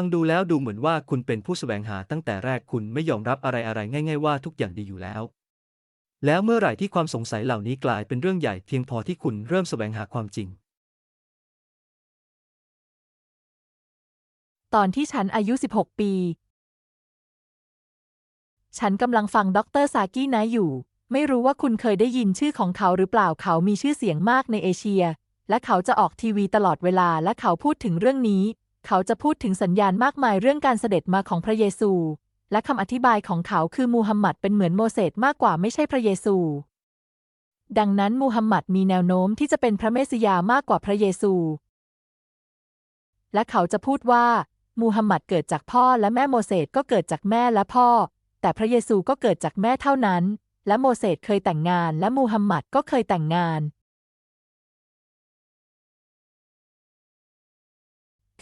ฟังดูแล้วดูเหมือนว่าคุณเป็นผู้แสวงหาตั้งแต่แรกคุณไม่ยอมรับอะไรอะไรๆง่าย ๆ ว่าทุกอย่างดีอยู่แล้ว แล้วเมื่อไหร่ที่ความสงสัยเหล่านี้กลายเป็นเรื่องใหญ่เพียงพอที่คุณเริ่มแสวงหาความจริง ตอนที่ฉันอายุ 16 ปี ฉันกำลังฟังดรซากินะอยู่ ไม่รู้ว่าคุณเคยได้ยินชื่อของเขาหรือเปล่าเขามีชื่อเสียงมากในเอเชีย และเขาจะออกทีวีตลอดเวลาและเขาพูดถึงเรื่องนี้ เขาจะพูดถึงสัญญาณมากมายเรื่องการเสด็จมาของพระเยซู และคำอธิบายของเขาคือมูฮัมหมัดเป็นเหมือนโมเสสมากกว่าไม่ใช่พระเยซู ดังนั้นมูฮัมหมัดมีแนวโน้มที่จะเป็นพระเมสสิยามากกว่าพระเยซู และเขาจะพูดว่า มูฮัมหมัดเกิดจากพ่อและแม่โมเสสก็เกิดจากแม่และพ่อ แต่พระเยซูก็เกิดจากแม่เท่านั้น และโมเสสเคยแต่งงาน และมูฮัมหมัดก็เคยแต่งงาน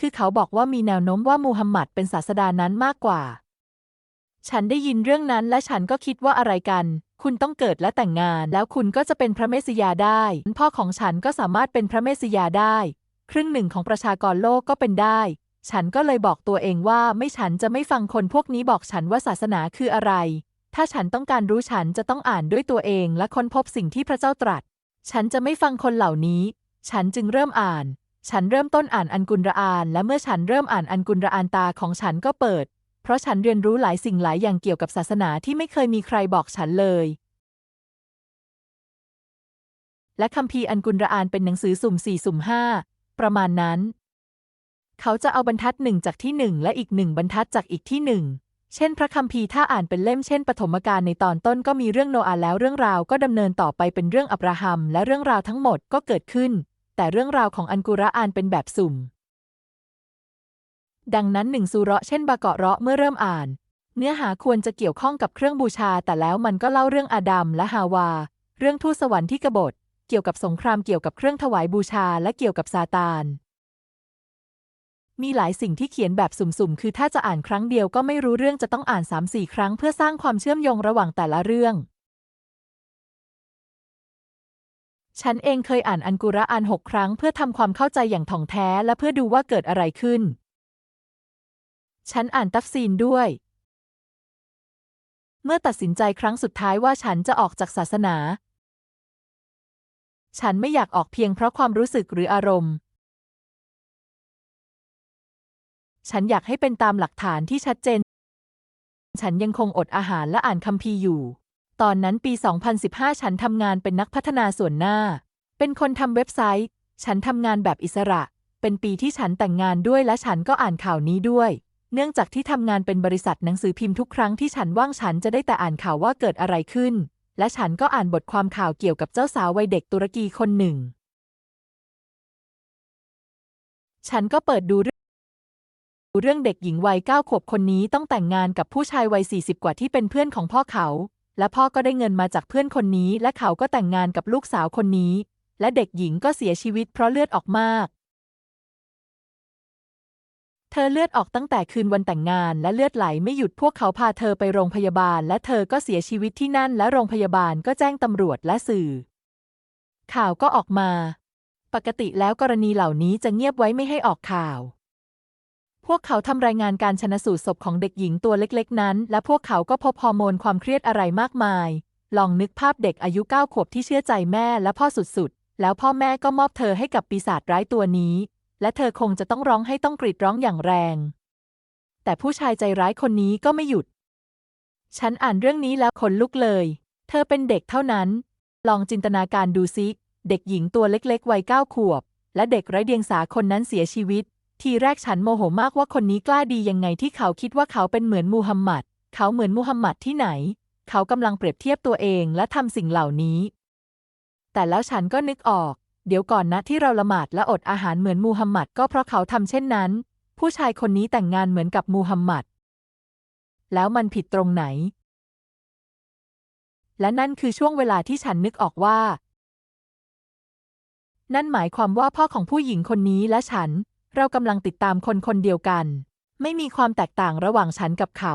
คือเขาบอกว่ามีแนวโน้มว่ามูฮัมหมัดเป็นศาสดานั้นมากกว่า ฉันได้ยินเรื่องนั้นและฉันก็คิดว่าอะไรกัน คุณต้องเกิดและแต่งงาน แล้วคุณก็จะเป็นพระเมสสิยาได้ พ่อของฉันก็สามารถเป็นพระเมสสิยาได้ ครึ่งหนึ่งของประชากรโลกก็เป็นได้ ฉันก็เลยบอกตัวเองว่าไม่ฉันจะไม่ฟังคนพวกนี้บอกฉันว่าศาสนาคืออะไร ถ้าฉันต้องการรู้ฉันจะต้องอ่านด้วยตัวเองและค้นพบสิ่งที่พระเจ้าตรัส ฉันจะไม่ฟังคนเหล่านี้ ฉันจึงเริ่มอ่าน ฉันเริ่มต้นอ่านอันกุลระอาน และเมื่อฉันเริ่มอ่านอันกุลระอานตาของฉันก็เปิด เพราะฉันเรียนรู้หลายสิ่งหลายอย่างเกี่ยวกับศาสนาที่ไม่เคยมีใครบอกฉันเลย และคัมภีร์อันกุลระอานเป็นหนังสือสุ่มสี่สุ่มห้าประมาณนั้น เขาจะเอาบรรทัดหนึ่งจากที่หนึ่งและอีกหนึ่งบรรทัดจากอีกที่หนึ่งเช่น พระคัมภีร์ถ้าอ่านเป็นเล่มเช่นปฐมกาลในตอนต้นก็มีเรื่องโนอาแล้วเรื่องราวก็ดำเนินต่อไปเป็นเรื่องอับราฮัมและเรื่องราวทั้งหมดก็เกิดขึ้น แต่เรื่องราวของอันกุรอานเป็นแบบสุ่ม ดังนั้นหนึ่งซูเราะห์เช่นบาเกาะเราะเมื่อเริ่มอ่าน เนื้อหาควรจะเกี่ยวข้องกับเครื่องบูชา แต่แล้วมันก็เล่าเรื่องอาดัมและฮาวา เรื่องทูตสวรรค์ที่กบฏ เกี่ยวกับสงครามเกี่ยวกับเครื่องถวายบูชาและเกี่ยวกับซาตาน มีหลายสิ่งที่เขียนแบบสุ่มๆ คือถ้าจะอ่านครั้งเดียวก็ไม่รู้เรื่องจะต้องอ่านสามสี่ครั้งเพื่อสร้างความเชื่อมโยงระหว่างแต่ละเรื่อง ฉันเองเคยอ่านอันกุรอานหกครั้งเพื่อทำความเข้าใจอย่างถ่องแท้และเพื่อดูว่าเกิดอะไรขึ้น ฉันอ่านตัฟซีนด้วย เมื่อตัดสินใจครั้งสุดท้ายว่าฉันจะออกจากศาสนา ฉันไม่อยากออกเพียงเพราะความรู้สึกหรืออารมณ์ ฉันอยากให้เป็นตามหลักฐานที่ชัดเจน ฉันยังคงอดอาหารและอ่านคัมภีร์อยู่ ตอนนั้นปี 2015 ฉันทำงานเป็นนักพัฒนาส่วนหน้า เป็นคนทำเว็บไซต์ ฉันทำงานแบบอิสระ เป็นปีที่ฉันแต่งงานด้วยและฉันก็อ่านข่าวนี้ด้วย เนื่องจากที่ทำงานเป็นบริษัทหนังสือพิมพ์ทุกครั้งที่ฉันว่างฉันจะได้แต่อ่านข่าวว่าเกิดอะไรขึ้น และฉันก็อ่านบทความข่าวเกี่ยวกับเจ้าสาววัยเด็กตุรกีคนหนึ่ง ฉันก็เปิดดูเรื่องเรื่องเด็กหญิงวัยเก้าขวบคนนี้ต้องแต่งงานกับผู้ชายวัยสี่สิบกว่าที่เป็นเพื่อนของพ่อเขา และพ่อก็ได้เงินมาจากเพื่อนคนนี้ และเขาก็แต่งงานกับลูกสาวคนนี้ และเด็กหญิงก็เสียชีวิตเพราะเลือดออกมาก เธอเลือดออกตั้งแต่คืนวันแต่งงาน และเลือดไหลไม่หยุดพวกเขาพาเธอไปโรงพยาบาล และเธอก็เสียชีวิตที่นั่น และโรงพยาบาลก็แจ้งตำรวจและสื่อ ข่าวก็ออกมา ปกติแล้วกรณีเหล่านี้จะเงียบไว้ไม่ให้ออกข่าว พวกเขาทำรายงานการชนะสูตรศพของเด็กหญิงตัวเล็กๆ นั้น และพวกเขาก็พบฮอร์โมนความเครียดอะไรมากมาย ลองนึกภาพเด็กอายุเก้าขวบที่เชื่อใจแม่และพ่อสุดๆ แล้วพ่อแม่ก็มอบเธอให้กับปีศาจร้ายตัวนี้ และเธอคงจะต้องร้องให้ต้องกรีดร้องอย่างแรง แต่ผู้ชายใจร้ายคนนี้ก็ไม่หยุด ฉันอ่านเรื่องนี้แล้วขนลุกเลย เธอเป็นเด็กเท่านั้น ลองจินตนาการดูซิ เด็กหญิงตัวเล็กๆ วัยเก้าขวบ และเด็กไร้เดียงสาคนนั้นเสียชีวิต ทีแรกฉันโมโหมากว่าคนนี้กล้าดียังไงที่เขาคิดว่าเขาเป็นเหมือนมูฮัมหมัด เขาเหมือนมูฮัมหมัดที่ไหน เขากำลังเปรียบเทียบตัวเองและทำสิ่งเหล่านี้ แต่แล้วฉันก็นึกออก เดี๋ยวก่อนนะที่เราละหมาดและอดอาหารเหมือนมูฮัมหมัดก็เพราะเขาทำเช่นนั้น ผู้ชายคนนี้แต่งงานเหมือนกับมูฮัมหมัด แล้วมันผิดตรงไหน และนั่นคือช่วงเวลาที่ฉันนึกออกว่า นั่นหมายความว่าพ่อของผู้หญิงคนนี้และฉัน เรากำลังติดตามคนคนเดียวกัน ไม่มีความแตกต่างระหว่างฉันกับเขา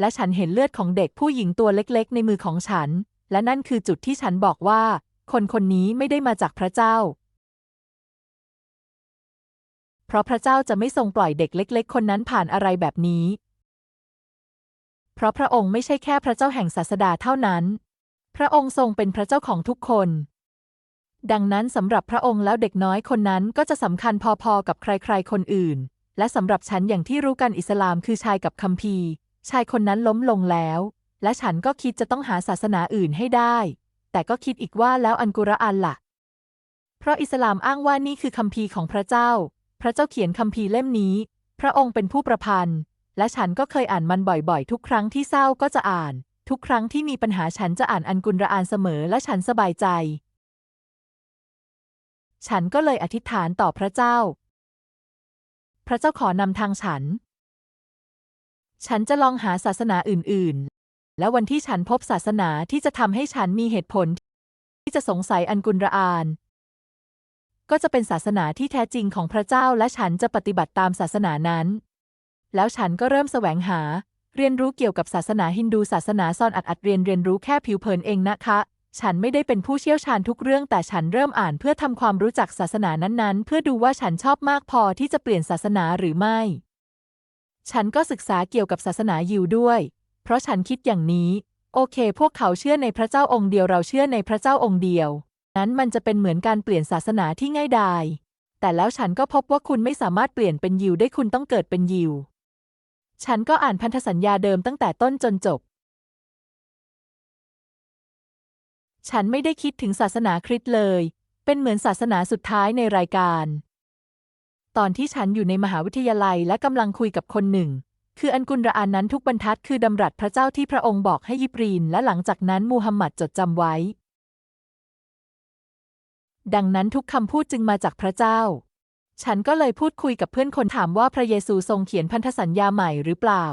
และฉันเห็นเลือดของเด็กผู้หญิงตัวเล็กๆ ในมือของฉัน และนั่นคือจุดที่ฉันบอกว่า คนคนนี้ไม่ได้มาจากพระเจ้า เพราะพระเจ้าจะไม่ทรงปล่อยเด็กเล็ก ๆ คนนั้นผ่านอะไรแบบนี้ เพราะพระองค์ไม่ใช่แค่พระเจ้าแห่งศาสดาเท่านั้น พระองค์ทรงเป็นพระเจ้าของทุกคน ดังนั้นสำหรับพระองค์แล้วเด็กน้อยคนนั้นก็จะสำคัญพอๆกับใครๆคนอื่น และสำหรับฉันอย่างที่รู้กันอิสลามคือชายกับคัมภีร์ ชายคนนั้นล้มลงแล้ว และฉันก็คิดจะต้องหาศาสนาอื่นให้ได้ แต่ก็คิดอีกว่าแล้วอันกุรอานล่ะ เพราะอิสลามอ้างว่านี่คือคัมภีร์ของพระเจ้า พระเจ้าเขียนคัมภีร์เล่มนี้ พระองค์เป็นผู้ประพันธ์ และฉันก็เคยอ่านมันบ่อยๆ ทุกครั้งที่เศร้าก็จะอ่าน ทุกครั้งที่มีปัญหาฉันจะอ่านอันกุรอานเสมอและฉันสบายใจ ฉันก็เลยอธิษฐานต่อพระเจ้า พระเจ้าขอนำทางฉัน ฉันจะลองหาศาสนาอื่น ๆ และวันที่ฉันพบศาสนาที่จะทำให้ฉันมีเหตุผล ที่จะสงสัยอันกุลรอาน ก็จะเป็นศาสนาที่แท้จริงของพระเจ้าและฉันจะปฏิบัติตามศาสนานั้น แล้วฉันก็เริ่มแสวงหา เรียนรู้เกี่ยวกับศาสนาฮินดูศาสนาซอนอัดอัดเรียนเรียนรู้แค่ผิวเผินเองนะคะ ฉันไม่ได้เป็นผู้เชี่ยวชาญทุกเรื่อง แต่ฉันเริ่มอ่านเพื่อทำความรู้จักศาสนานั้นๆ เพื่อดูว่าฉันชอบมากพอที่จะเปลี่ยนศาสนาหรือไม่ ฉันก็ศึกษาเกี่ยวกับศาสนายิวด้วย เพราะฉันคิดอย่างนี้ โอเค พวกเขาเชื่อในพระเจ้าองค์เดียวเราเชื่อในพระเจ้าองค์เดียว นั้นมันจะเป็นเหมือนการเปลี่ยนศาสนาที่ง่ายดายแต่แล้วฉันก็พบว่าคุณไม่สามารถเปลี่ยนเป็นยิวได้คุณต้องเกิดเป็นยิว ฉันก็อ่านพันธสัญญาเดิมตั้งแต่ต้นจนจบ ฉันไม่ได้คิดถึงศาสนาคริสต์เลย เป็นเหมือนศาสนาสุดท้ายในรายการ ตอนที่ฉันอยู่ในมหาวิทยาลัยและกำลังคุยกับคนหนึ่ง คืออันกุรอานนั้นทุกบรรทัดคือดำรัสพระเจ้าที่พระองค์บอกให้ยิบรีน และหลังจากนั้นมูฮัมหมัดจดจำไว้ ดังนั้นทุกคำพูดจึงมาจากพระเจ้า ฉันก็เลยพูดคุยกับเพื่อนคนถามว่าพระเยซูทรงเขียนพันธสัญญาใหม่หรือเปล่า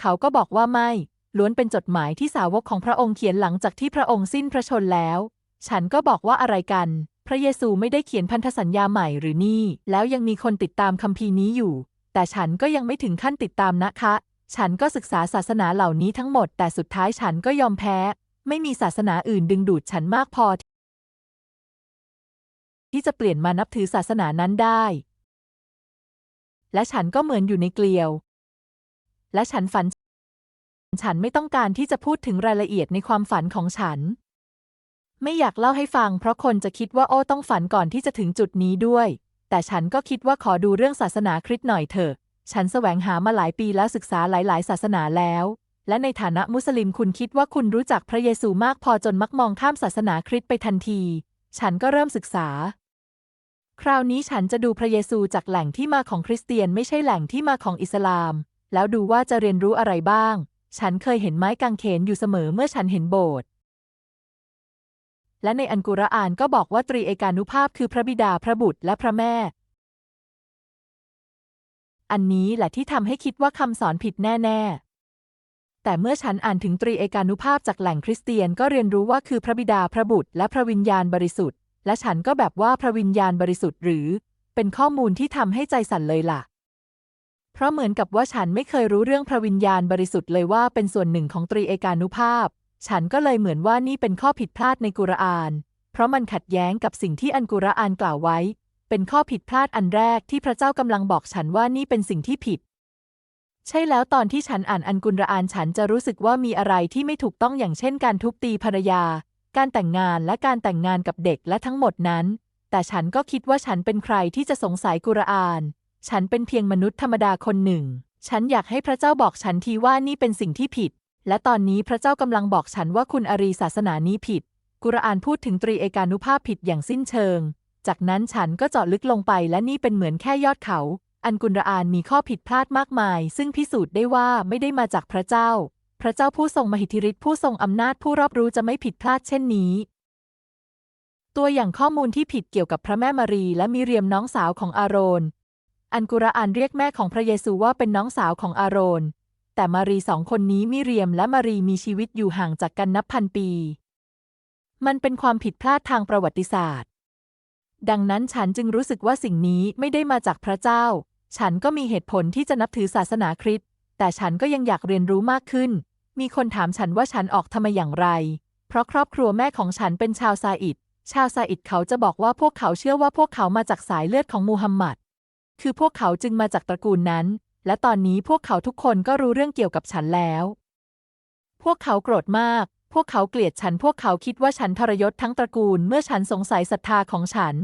เขาก็บอกว่าไม่ ล้วนเป็นจดหมายที่สาวกของพระองค์เขียนหลังจากที่พระองค์สิ้นพระชนแล้ว ฉันก็บอกว่าอะไรกัน พระเยซูไม่ได้เขียนพันธสัญญาใหม่หรือนี่ แล้วยังมีคนติดตามคัมภีร์นี้อยู่ แต่ฉันก็ยังไม่ถึงขั้นติดตามนะคะ ฉันก็ศึกษาศาสนาเหล่านี้ทั้งหมด แต่สุดท้ายฉันก็ยอมแพ้ ไม่มีศาสนาอื่นดึงดูดฉันมากพอ ที่จะเปลี่ยนมานับถือศาสนานั้นได้ และฉันก็เหมือนอยู่ในเกลียว และฉันฝัน ฉันไม่ต้องการที่จะพูดถึงรายละเอียดในความฝันของฉัน ไม่อยากเล่าให้ฟัง เพราะคนจะคิดว่าโอ้ต้องฝันก่อนที่จะถึงจุดนี้ด้วย แต่ฉันก็คิดว่าขอดูเรื่องศาสนาคริสต์หน่อยเถอะ ฉันแสวงหามาหลายปีแล้วศึกษาหลาย ๆ ศาสนาแล้ว และในฐานะมุสลิมคุณคิดว่าคุณรู้จักพระเยซูมากพอจนมักมองข้ามศาสนาคริสต์ไปทันที ฉันก็เริ่มศึกษาคราวนี้ฉันจะดูพระเยซูจากแหล่งที่มาของคริสเตียนไม่ใช่แหล่งที่มาของอิสลาม แล้วดูว่าจะเรียนรู้อะไรบ้าง ฉันเคยเห็นไม้กางเขนอยู่เสมอเมื่อฉันเห็นโบสถ์ และในอันกุรอานก็บอกว่าตรีเอกานุภาพคือพระบิดาพระบุตรและพระแม่ อันนี้แหละที่ทำให้คิดว่าคำสอนผิดแน่ๆ แต่เมื่อฉันอ่านถึงตรีเอกานุภาพจากแหล่งคริสเตียนก็เรียนรู้ว่าคือพระบิดาพระบุตรและพระวิญญาณบริสุทธิ์ และฉันก็แบบว่าพระวิญญาณบริสุทธิ์หรือ เป็นข้อมูลที่ทำให้ใจสั่นเลยล่ะ เพราะเหมือนกับว่าฉันไม่เคยรู้เรื่องพระวิญญาณบริสุทธิ์เลยว่าเป็นส่วนหนึ่งของตรีเอกานุภาพ ฉันก็เลยเหมือนว่านี่เป็นข้อผิดพลาดในกุรอาน เพราะมันขัดแย้งกับสิ่งที่อันกุรอานกล่าวไว้ เป็นข้อผิดพลาดอันแรกที่พระเจ้ากำลังบอกฉันว่านี่เป็นสิ่งที่ผิด ใช่แล้วตอนที่ฉันอ่านอันกุรอานฉันจะรู้สึกว่ามีอะไรที่ไม่ถูกต้องอย่างเช่น การทุบตีภรรยา การแต่งงานและการแต่งงานกับเด็กและทั้งหมดนั้น แต่ฉันก็คิดว่าฉันเป็นใครที่จะสงสัยกุรอาน ฉันเป็นเพียงมนุษย์ธรรมดาคนหนึ่ง ฉันอยากให้พระเจ้าบอกฉันทีว่านี่เป็นสิ่งที่ผิด และตอนนี้พระเจ้ากำลังบอกฉันว่าคุณอารีศาสนานี้ผิด กุรอานพูดถึงตรีเอกานุภาพผิดอย่างสิ้นเชิง จากนั้นฉันก็เจาะลึกลงไปและนี่เป็นเหมือนแค่ยอดเขา อันกุรอานมีข้อผิดพลาดมากมาย ซึ่งพิสูจน์ได้ว่าไม่ได้มาจากพระเจ้า พระเจ้าผู้ทรงมหิทธิฤทธิ์ผู้ทรงอำนาจผู้รอบรู้จะไม่ผิดพลาดเช่นนี้ตัวอย่างข้อมูลที่ผิดเกี่ยวกับพระแม่มารีและมิเรียมน้องสาวของอาโรน อันกุรอานเรียกแม่ของพระเยซูว่าเป็นน้องสาวของอาโรน แต่มารีสองคนนี้มิเรียมและมารีมีชีวิตอยู่ห่างจากกันนับพันปี มันเป็นความผิดพลาดทางประวัติศาสตร์ ดังนั้นฉันจึงรู้สึกว่าสิ่งนี้ไม่ได้มาจากพระเจ้า ฉันก็มีเหตุผลที่จะนับถือศาสนาคริสต์ แต่ฉันก็ยังอยากเรียนรู้มากขึ้น มีคนถามฉันว่าฉันออกทำไมอย่างไร เพราะครอบครัวแม่ของฉันเป็นชาวซาอิด ชาวซาอิดเขาจะบอกว่าพวกเขาเชื่อว่าพวกเขามาจากสายเลือดของมูฮัมหมัด คือพวกเขาจึงมาจากตระกูลนั้น และตอนนี้พวกเขาทุกคนก็รู้เรื่องเกี่ยวกับฉันแล้ว พวกเขาโกรธมาก พวกเขาเกลียดฉัน พวกเขาคิดว่าฉันทรยศทั้งตระกูล เมื่อฉันสงสัยศรัทธาของฉัน